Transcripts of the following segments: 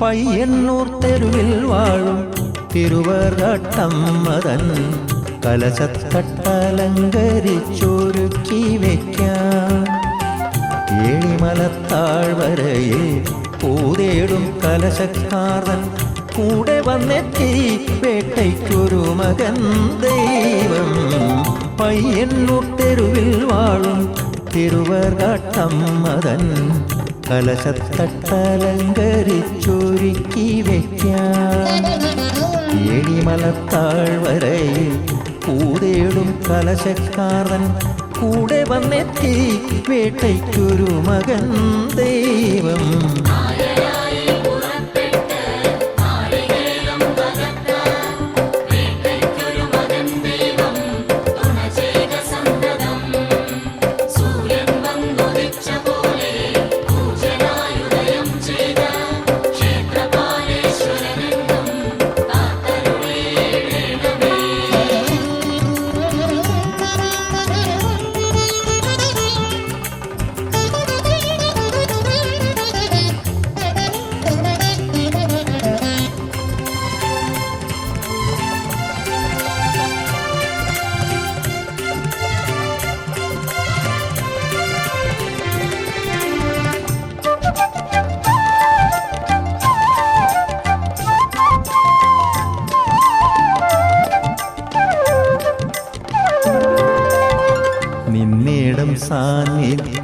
പയ്യന്നൂർ തെരുവിൽ വാഴും തിരുവറട്ടമ്മതൻ കലശത്തട്ടലങ്കരിച്ചൊരുക്കി വയ്ക്കാം പൂതേടും കലശക്കാരൻ കൂടെ വന്നെത്തി വേട്ടയ്ക്കൊരു മകൻ ദൈവം. പയ്യന്നൂർ തെരുവിൽ വാഴും തിരുവകാട്ടമ്മതൻ കലശത്തട്ടലങ്കരിച്ചൊരുക്കി വയ്ക്കാം വരെ കൂടെയിടും കലശക്കാരൻ കൂടെ വന്നെത്തി വേട്ടയ്ക്കൊരു മകൻ.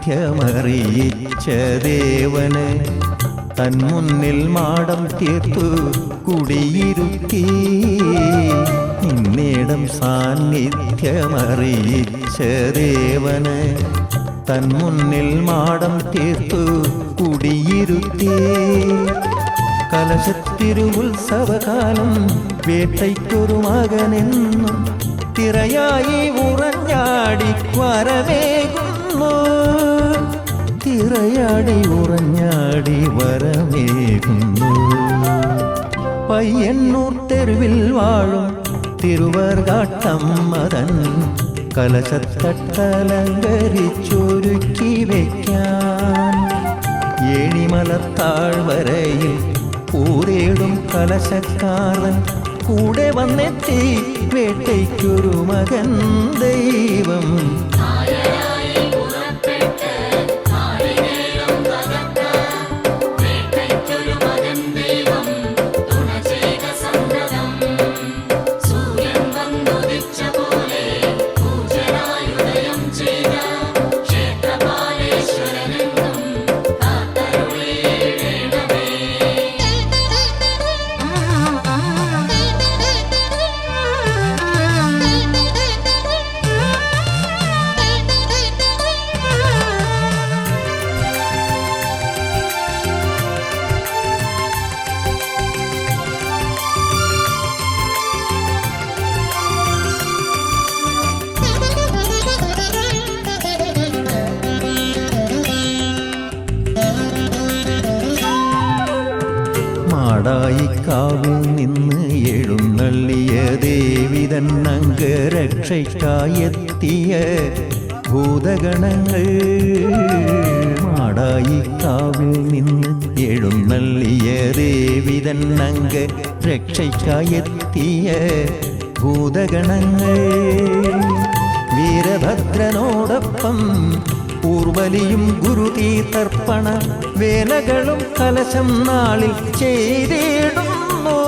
സാന്നിധ്യമറിയിച്ച ദേവന് തന്മുന്നിൽ മാടം തീർത്തു കുടിയിരുത്തി. നിന്നേടം സാന്നിധ്യമറിയിച്ച ദേവന് തന്മുന്നിൽ മാടം തീർത്തു കുടിയിരുത്തി. കലശത്തിരുവുത്സവകാലം വേട്ടയ്ക്കൊരു മകനെന്നും തിറയായി ഉറഞ്ഞാടി വരമേകുന്നു തിറയാടി ഉറഞ്ഞാടി വരമേകുന്നു. പയ്യന്നൂർ തെരുവിൽ വാഴും തിരുവർഗാട്ടമ്മതൻ കലശത്തട്ടലങ്കരിച്ചൊരുക്കി വയ്ക്കാൻ ഏണിമലത്താഴ്വരയിൽ പൂരേടും കലശക്കാരൻ കൂടെ വന്നെത്തി വേട്ടയ്ക്കൊരു മകൻ ദൈവം. മാടായിക്കാവിൽ നിന്ന് എഴുന്നള്ളിയ ദേവിതൻ അംഗരക്ഷയ്ക്കായെത്തിയ ഭൂതഗണങ്ങൾ മാടായിക്കാവിൽ നിന്ന് എഴുന്നള്ളിയ ദേവിതൻ അംഗ രക്ഷയ്ക്കായെത്തിയ ഭൂതഗണങ്ങൾ വീരഭദ്രനോടൊപ്പം ഊർവലിയും ഗുരുതീ തർപ്പണ വേലകളും കലശം നാളിൽ ചെയ്തിടുന്നു.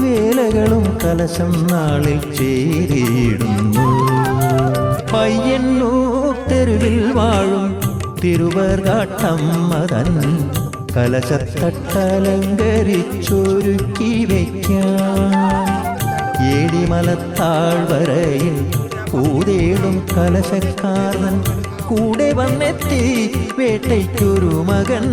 വേലകളും കലശം നാളിൽ ചെയ്തിടുന്നു. പയ്യന്നൂ തെരുവിൽ വാഴും തിരുവർകാട്ടമ്മതൻ കലശത്തട്ടലങ്കരിച്ചൊരുക്കി വയ്ക്കാം ഏടിമലത്താഴ്വരയിൽ പൂതേടും കലശക്കാരൻ കൂടെ വന്നെത്തി വേട്ടയ്ക്കൊരു മകൻ